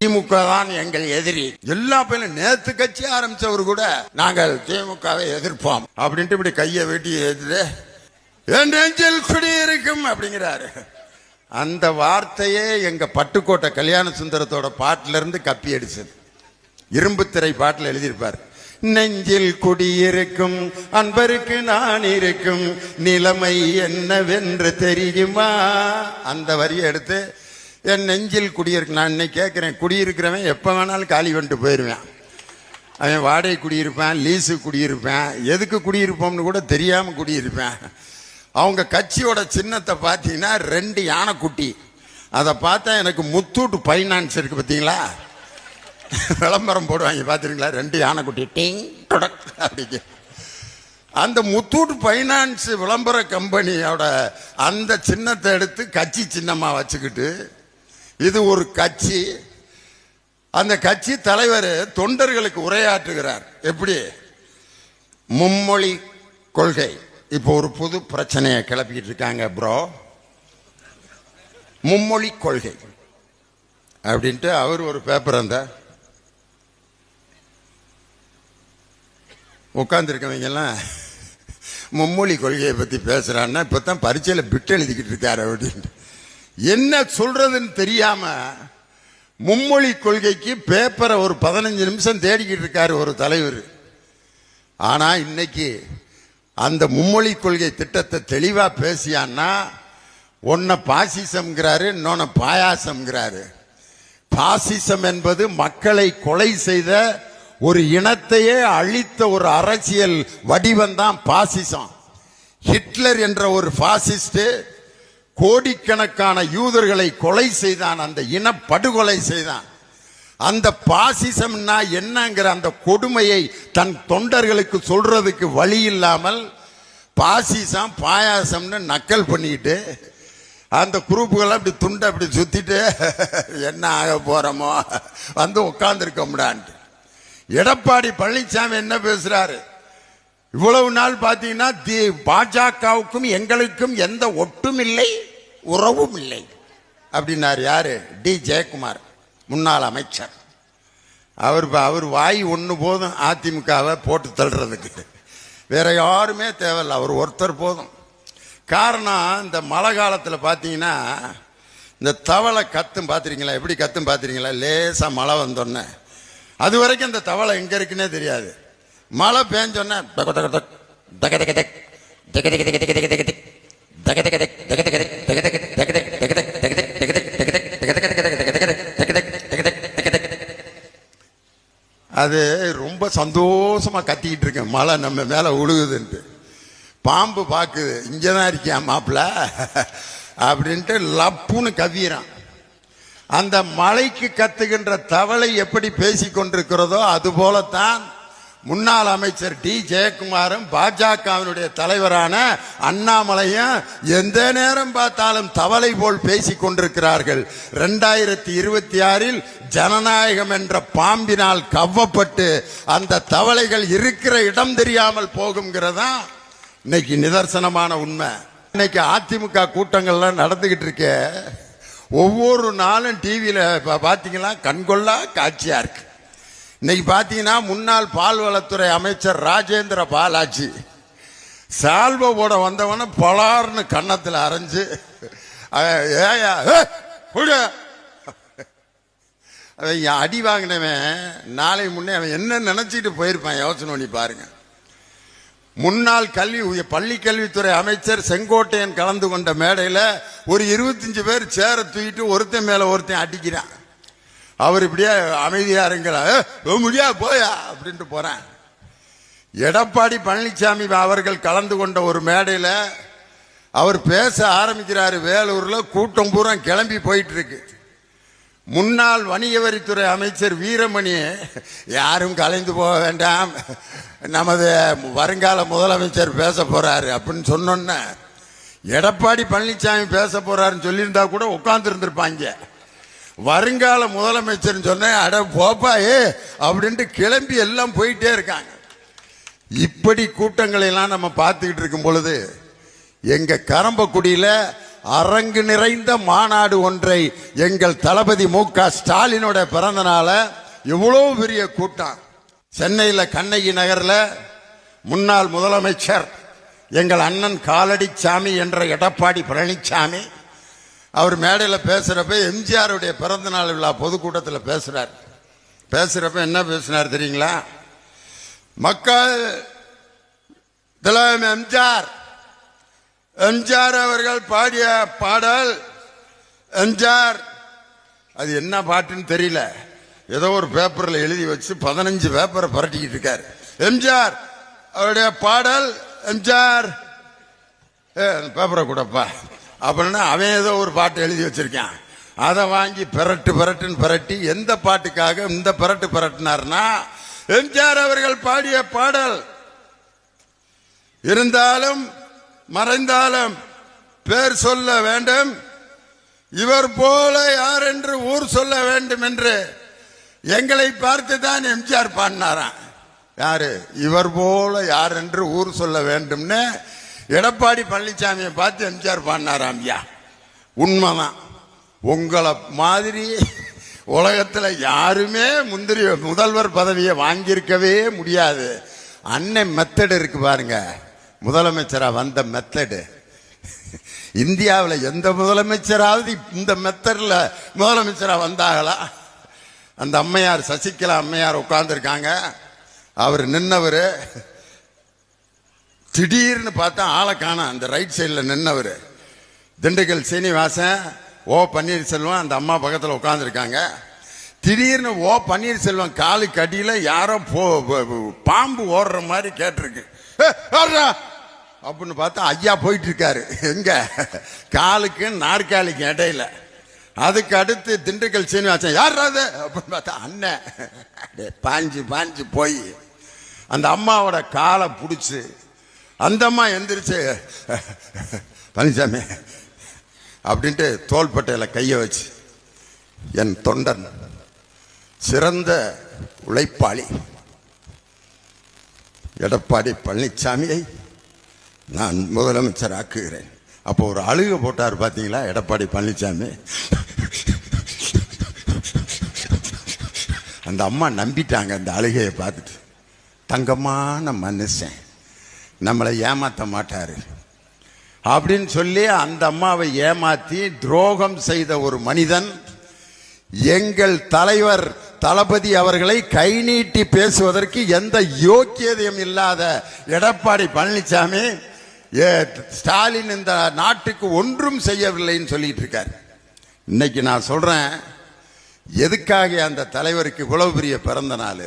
திமுக தான் எங்கள் எதிரி. எல்லா பேரும் நேத்து கட்சி ஆரம்பிச்சவர் கூட நாங்கள் திமுகவை எதிர்ப்போம். அப்படின்ட்டு இப்படி கையை வெட்டி எதிரே என் நெஞ்சில் குடியிருக்கும் அப்படிங்கிறாரு. அந்த வார்த்தையே எங்க பட்டுக்கோட்டை கல்யாண சுந்தரத்தோட பாட்டுல இருந்து கப்பி அடிச்சது. இரும்பு திரை பாட்டில் எழுதியிருப்பார். நெஞ்சில் குடியிருக்கும் அன்பருக்கு நான் இருக்கும் நிலைமை என்னவென்று தெரியுமா? அந்த வரியை எடுத்து என் நெஞ்சில் குடியிருக்கு. நான் இன்னைக்கு கேட்குறேன் குடியிருக்கிறவன் எப்போ வேணாலும் காலி வந்துட்டு போயிடுவேன் அவன் வாடகை குடியிருப்பேன் லீஸு குடியிருப்பேன். எதுக்கு குடியிருப்போம்னு கூட தெரியாமல் குடியிருப்பேன். அவங்க கட்சியோட சின்னத்தை பார்த்தீங்கன்னா ரெண்டு யானைக்குட்டி அதை பார்த்தா எனக்கு முத்தூட்டு ஃபைனான்ஸ் இருக்குது பார்த்தீங்களா? விளம்பரம் போடுவாங்க பார்த்துருங்களா ரெண்டு யானைக்குட்டி டிங் டொடக் அப்படிங்க. அந்த முத்தூட் ஃபைனான்ஸ் விளம்பர கம்பெனியோட அந்த சின்னத்தை எடுத்து கட்சி சின்னமாக வச்சுக்கிட்டு இது ஒரு கட்சி. அந்த கட்சி தலைவர் தொண்டர்களுக்கு உரையாற்றுகிறார். எப்படி? மும்மொழி கொள்கை. இப்போ ஒரு புது பிரச்சனையை கிளப்பிக்கிட்டு இருக்காங்க ப்ரோ மும்மொழி கொள்கை. அப்படின்ட்டு அவர் ஒரு பேப்பர் அந்த. உட்காந்துருக்கவங்கெல்லாம் மும்மொழி கொள்கையை பற்றி பேசுகிறான்னா இப்போ தான் பரீட்சையில் பிட் எழுதிக்கிட்டு இருக்காரு அப்படின்ட்டு. என்ன சொல்றதுன்னு தெரியாம மும்மொழி கொள்கைக்கு பேப்பரை ஒரு பதினஞ்சு நிமிஷம் தேடிக்கிட்டு இருக்காரு ஒரு தலைவர். ஆனா இன்னைக்கு அந்த மும்மொழி கொள்கை திட்டத்தை தெளிவா பேசியான்னா ஒன்ன பாசிசம்ங்கிறாரு இன்னொன்னு பாயாசம்ங்கிறாரு. பாசிசம் என்பது மக்களை கொலை செய்த ஒரு இனத்தையே அழித்த ஒரு அரசியல் வடிவம் தான் பாசிசம். ஹிட்லர் என்ற ஒரு பாசிஸ்ட் கோடிக்கணக்கான யூதர்களை கொலை செய்தான் அந்த இன படுகொலை செய்தான். அந்த பாசிசம்னா என்னங்கிற அந்த கொடுமையை தன் தொண்டர்களுக்கு சொல்றதுக்கு வழி இல்லாமல் பாசிசம் பாயாசம்னு நக்கல் பண்ணிக்கிட்டு அந்த குரூப்புகள்லாம் அப்படி துண்டை அப்படி சுத்திட்டு என்ன ஆக போறோமோ வந்து உட்கார்ந்துருக்க முடியான்ட்டு எடப்பாடி பழனிசாமி என்ன பேசுறாரு? இவ்வளவு நாள் பார்த்தீங்கன்னா தி- பாஜகவுக்கும் எங்களுக்கும் எந்த ஒட்டும் இல்லை உறவும் இல்லை அப்படின்னாரு யார் டி ஜெயக்குமார் முன்னாள் அமைச்சர் அவர் அவர் வாய் ஒன்று போதும் அதிமுகவை போட்டு தள்ளுறதுக்கு வேற யாருமே தேவையில்ல அவர் ஒருத்தர் போதும் காரணம் இந்த மழை காலத்தில் பார்த்தீங்கன்னா இந்த தவளை கத்தும் பார்த்துருக்கீங்களா எப்படி கத்தும் பார்த்துருக்கீங்களா லேசாக மழை வந்தோடனே அது வரைக்கும் இந்த தவளை எங்கே இருக்குன்னே தெரியாது மழை பேஞ்சோடனே அது ரொம்ப சந்தோஷமாக கத்திக்கிட்டு இருக்கேன். மழை நம்ம மேலே உழுகுதுன்ட்டு. பாம்பு பார்க்குது இங்கே தான் இருக்கியா மாப்பிள? அப்படின்ட்டு லப்புன்னு கவியிறான். அந்த மலைக்கு கத்துகின்ற தவளை எப்படி பேசி கொண்டிருக்கிறதோ அதுபோலத்தான் முன்னாள் அமைச்சர் டி. ஜெயக்குமாரும் பாஜகவினுடைய தலைவரான அண்ணாமலையும் எந்த நேரம் பார்த்தாலும் தவளை போல் பேசிக் கொண்டிருக்கிறார்கள். ரெண்டாயிரத்தி இருபத்தி ஆறில் ஜனநாயகம் என்ற பாம்பினால் கவ்வப்பட்டு அந்த தவளைகள் இருக்கிற இடம் தெரியாமல் போகுங்கிறதா இன்னைக்கு நிதர்சனமான உண்மை. இன்னைக்கு அதிமுக கூட்டங்கள்லாம் நடந்துகிட்டு இருக்க. ஒவ்வொரு நாளும் டிவியில் பாத்தீங்கன்னா கண்கொள்ளா காட்சியாக இருக்கு. இன்னைக்கு பார்த்தீங்கன்னா முன்னாள் பால்வளத்துறை அமைச்சர் ராஜேந்திர பாலாஜி சால்வை போட வந்தவன பலார்னு கன்னத்தில் அரைஞ்சு அவன், ஏயா அவன் அடி வாங்கினவன். நாளை முன்னே அவன் என்ன நினைச்சிட்டு போயிருப்பான் யோசனை பண்ணி பாருங்க. முன்னாள் கல்வி பள்ளி கல்வித்துறை அமைச்சர் செங்கோட்டையன் கலந்து கொண்ட மேடையில் ஒரு இருபத்தஞ்சு பேர் சேர தூக்கிட்டு ஒருத்தன் மேலே ஒருத்தன் அடிக்கிறான். அவர் இப்படியே அமைதியா இருங்கிறார் முடியா போயா அப்படின்ட்டு போறேன் எடப்பாடி பழனிசாமி அவர்கள் கலந்து கொண்ட ஒரு மேடையில் அவர் பேச ஆரம்பிக்கிறார். வேலூரில் கூட்டம் பூரா கிளம்பி போயிட்டு இருக்கு முன்னாள் வணிக வரித்துறை அமைச்சர் வீரமணி யாரும் கலைந்து போக வேண்டாம். நமது வருங்கால முதலமைச்சர் பேச போறாரு அப்படின்னு சொன்னோன்ன எடப்பாடி பழனிசாமி பேச போறாருன்னு சொல்லியிருந்தா கூட உட்காந்துருந்துருப்பாங்க வருங்கால முதலமைச்சர் சொன்னேன் அட போப்பாயே அப்படின்ட்டு கிளம்பி எல்லாம் போயிட்டே இருக்காங்க. இப்படி கூட்டங்களை எல்லாம் நம்ம பார்த்துக்கிட்டு இருக்கும் பொழுது எங்க கரம்பக்குடியில அரங்கு நிறைந்த மாநாடு ஒன்றை எங்கள் தளபதி மு க ஸ்டாலினோட பிறந்த நாள இவ்வளவு பெரிய கூட்டம். சென்னையில் கண்ணகி நகரில் முன்னாள் முதலமைச்சர் எங்கள் அண்ணன் காலடி சாமி என்ற எடப்பாடி பழனிசாமி அவர் மேடையில் பேசுகிறப்ப எம்ஜிஆருடைய பிறந்த நாள் விழா பொதுக்கூட்டத்தில் பேசுகிறார் பேசுகிறப்ப என்ன பேசினார் தெரியுங்களா? மக்கள் தலைவர் எம்ஜிஆர். எம்ஜிஆர் அவர்கள் பாடிய பாடல் எம்ஜிஆர். அது என்ன பாட்டுன்னு தெரியல. ஏதோ ஒரு பேப்பரில் எழுதி வச்சு பதினஞ்சு பேப்பரை புரட்டிக்கிட்டு இருக்கார். எம்ஜிஆர் அவருடைய பாடல் எம்ஜிஆர். ஏ பேப்பரை கூடப்பா. அப்படின்னா அவன் ஏதோ ஒரு பாட்டு எழுதி வச்சிருக்கான். அதை வாங்கி பிரட்டு பிரட்டுன்னு பிரட்டி எந்த பாட்டுக்காக இந்த பிரட்டு பிரட்டினார்னா எம்ஜிஆர் அவர்கள் பாடிய பாடல். இருந்தாலும் மறைந்தாலும் பேர் சொல்ல வேண்டும். இவர் போல யார் என்று ஊர் சொல்ல வேண்டும் என்று எங்களை பார்த்து தான் எம்ஜிஆர் பாடினாராம். யாரு? இவர் போல யார் என்று ஊர் சொல்ல வேண்டும்னு எடப்பாடி பழனிசாமியை பார்த்து எம்ஜிஆர் பாடினாராம் ஐயா உண்மைதான். உங்களை மாதிரி உலகத்தில் யாருமே முந்திரி முதல்வர் பதவியை வாங்கியிருக்கவே முடியாது. அண்ணன் மெத்தடு இருக்கு பாருங்க. முதலமைச்சராக வந்த மெத்தடு. இந்தியாவில் எந்த முதலமைச்சராவது இந்த மெத்தடில் முதலமைச்சராக வந்தாங்களா அந்த அம்மையார் சசிகலா அம்மையார் உட்கார்ந்துருக்காங்க. அவர் நின்னவர். திடீர்னு பார்த்தா ஆளை காணும் அந்த ரைட் சைடில் நின்னவர். திண்டுக்கல் சீனிவாசன் ஓ பன்னீர்செல்வம் அந்த அம்மா பக்கத்தில் உட்காந்துருக்காங்க திடீர்னு ஓ பன்னீர்செல்வம் காலுக்கு அடியில் யாரோ போ பாம்பு ஓடுற மாதிரி கேட்டிருக்கு. அப்படின்னு பார்த்தா ஐயா போயிட்டு இருக்காரு எங்க? காலுக்கு நாற்காலிக்கு இடையில. அதுக்கு அடுத்து திண்டுக்கல் சீனிவாசன் யார் அது அப்படின்னு பார்த்தா அண்ணன். பாஞ்சு பாஞ்சு போய். அந்த அம்மாவோட காலை பிடிச்சி அந்த அம்மா எந்திரிச்சு பழனிசாமி அப்படின்ட்டு தோள்பட்டையில் கையை வச்சு என் தொண்டன் சிறந்த உழைப்பாளி எடப்பாடி பழனிசாமியை நான் முதலமைச்சர் ஆக்குகிறேன். அப்போ ஒரு அழுக போட்டார் பார்த்தீங்களா எடப்பாடி பழனிசாமி? அந்த அம்மா நம்பிட்டாங்க அந்த அழுகையை பார்த்துட்டு. தங்கமான மனுஷன். நம்மளை ஏமாற்ற மாட்டார். அப்படின்னு சொல்லி அந்த அம்மாவை ஏமாற்றி துரோகம் செய்த ஒரு மனிதன் எங்கள் தலைவர் தளபதி அவர்களை கை நீட்டி பேசுவதற்கு எந்த யோக்கியதையும் இல்லாத எடப்பாடி பழனிசாமி ஏ, ஸ்டாலின் இந்த நாட்டுக்கு ஒன்றும் செய்யவில்லைன்னு சொல்லிட்டு இருக்கார். இன்னைக்கு நான் சொல்றேன் எதுக்காக அந்த தலைவருக்கு இவ்வளவு பெரிய பிறந்த நாள்?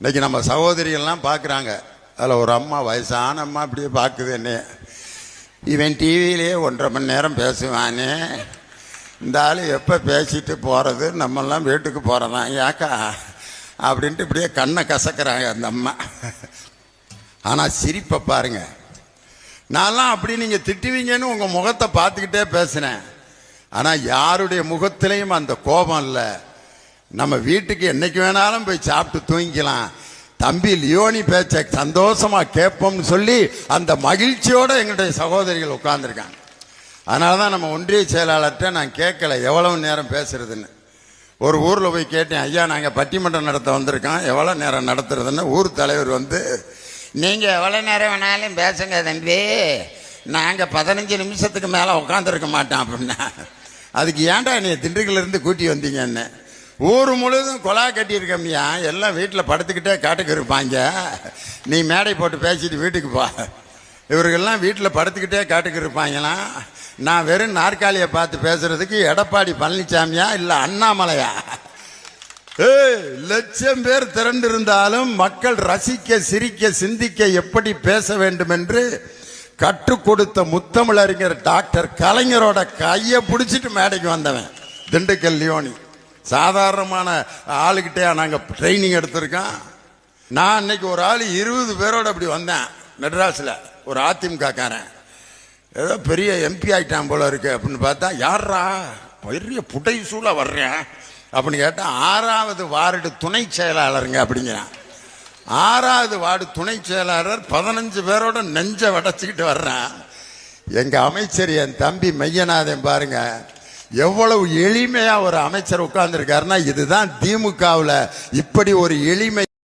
இன்னைக்கு நம்ம சகோதரியெல்லாம் பார்க்குறாங்க அதில் ஒரு அம்மா வயசான அம்மா அப்படியே பார்க்குது என்னைய இவன் டிவியிலே ஒன்றரை மணி நேரம் பேசுவானே. இந்த ஆள் எப்போ பேசிட்டு போகிறது? நம்மெல்லாம் வீட்டுக்கு போகிறதான். ஏக்கா அப்படின்ட்டு இப்படியே கண்ணை கசக்கிறாங்க அந்த அம்மா. ஆனால் சிரிப்பை பாருங்க. நான்லாம் அப்படி நீங்கள் திட்டுவீங்கன்னு உங்கள் முகத்தை பார்த்துக்கிட்டே பேசினேன். ஆனால் யாருடைய முகத்திலையும் அந்த கோபம் இல்லை. நம்ம வீட்டுக்கு என்னைக்கு வேணாலும் போய் சாப்பிட்டு தூங்கிக்கலாம். தம்பி லியோனி பேச்சை சந்தோஷமா கேட்போம்னு சொல்லி அந்த மகிழ்ச்சியோட எங்களுடைய சகோதரிகள் உட்கார்ந்துருக்காங்க. அதனால தான் நம்ம ஒன்றிய செயலாளர்கிட்ட நான் கேட்கல எவ்வளவு நேரம் பேசுறதுன்னு. ஒரு ஊரில் போய் கேட்டேன் ஐயா நாங்கள் பட்டிமன்றம் நடத்த வந்திருக்கோம் எவ்வளோ நேரம் நடத்துறதுன்னு? ஊர் தலைவர் வந்து நீங்கள் எவ்வளோ நேரம் வேணாலும் பேசுங்க தம்பி நாங்கள் பதினஞ்சு நிமிஷத்துக்கு மேலே உட்காந்துருக்க மாட்டோம் அப்படின்னா அதுக்கு ஏன்டா நீ திண்டுக்கல்ல இருந்து கூட்டி வந்தீங்கன்னு? ஊர் முழுதும் கொலா கட்டியிருக்கம்யா. எல்லாம் வீட்டில் படுத்துக்கிட்டே காட்டுக்கு இருப்பாங்க. நீ மேடை போட்டு பேசிட்டு வீட்டுக்கு போ. இவர்கள்லாம் வீட்டில் படுத்துக்கிட்டே காட்டுக்கு இருப்பாங்களாம் நான் வெறும் நாற்காலியை பார்த்து பேசுறதுக்கு எடப்பாடி பழனிசாமியா இல்லை அண்ணாமலையா? ஏய், லட்சம் பேர் திரண்டிருந்தாலும் மக்கள் ரசிக்க சிரிக்க சிந்திக்க எப்படி பேச வேண்டும் என்று கற்றுக் கொடுத்த முத்தமிழறிஞர் டாக்டர் கலைஞரோட கையை பிடிச்சிட்டு மேடைக்கு வந்தவன் திண்டுக்கல் லியோனி. சாதாரணமான ஆளுகிட்டே நாங்கள் ட்ரைனிங் எடுத்திருக்கோம். நான் அன்னைக்கு ஒரு ஆள் இருபது பேரோட அப்படி வந்தேன் மெட்ராஸில். ஒரு அதிமுகக்காரன். ஏதோ பெரிய எம்பி ஆகிட்டான் போல இருக்கு அப்படின்னு பார்த்தா யாரா பெரிய புடை சூழ வர்றேன் அப்படின்னு கேட்டால் ஆறாவது வார்டு துணை செயலாளருங்க அப்படிங்கிறான். ஆறாவது வார்டு துணை செயலாளர் பதினஞ்சு பேரோட நெஞ்சை வடைச்சிக்கிட்டு வர்றேன். எங்கள் அமைச்சர் என் தம்பி மையநாதன் பாருங்கள் எவ்வளவு எளிமையா ஒரு அமைச்சர் உட்கார்ந்துருக்காருன்னா இதுதான் திமுகவுல இப்படி ஒரு எளிமை